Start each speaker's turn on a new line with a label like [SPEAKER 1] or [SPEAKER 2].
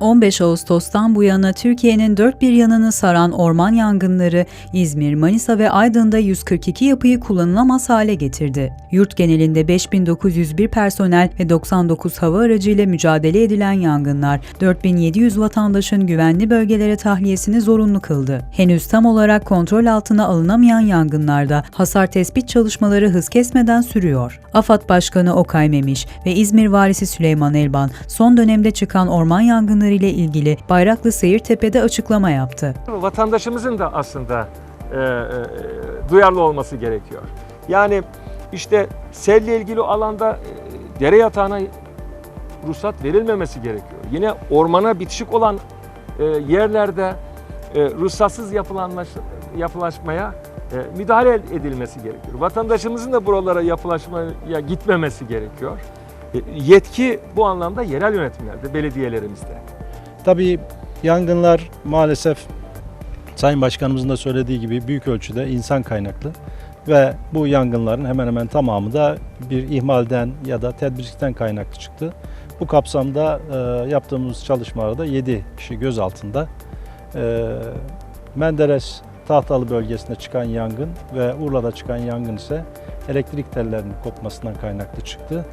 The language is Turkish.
[SPEAKER 1] 15 Ağustos'tan bu yana Türkiye'nin dört bir yanını saran orman yangınları İzmir, Manisa ve Aydın'da 142 yapıyı kullanılamaz hale getirdi. Yurt genelinde 5901 personel ve 99 hava aracı ile mücadele edilen yangınlar 4700 vatandaşın güvenli bölgelere tahliyesini zorunlu kıldı. Henüz tam olarak kontrol altına alınamayan yangınlarda hasar tespit çalışmaları hız kesmeden sürüyor. AFAD Başkanı Okay Memiş ve İzmir Valisi Süleyman Elban son dönemde çıkan orman yangınları ile ilgili Bayraklı Seyirtepe'de açıklama yaptı.
[SPEAKER 2] Vatandaşımızın da aslında e, e, duyarlı olması gerekiyor. Yani işte selle ilgili alanda e, dere yatağına ruhsat verilmemesi gerekiyor. Yine ormana bitişik olan e, yerlerde e, ruhsatsız yapılanlaş, yapılaşmaya e, müdahale edilmesi gerekiyor. Vatandaşımızın da buralara yapılaşmaya gitmemesi gerekiyor. E, yetki bu anlamda yerel yönetimlerde, belediyelerimizde.
[SPEAKER 3] Tabii yangınlar maalesef Sayın Başkanımızın da söylediği gibi büyük ölçüde insan kaynaklı ve bu yangınların hemen hemen tamamı da bir ihmalden ya da tedbirsizlikten kaynaklı çıktı. Bu kapsamda e, yaptığımız çalışmalarda 7 kişi gözaltında. E, Menderes Tahtalı bölgesinde çıkan yangın ve Urla'da çıkan yangın ise elektrik tellerinin kopmasından kaynaklı çıktı.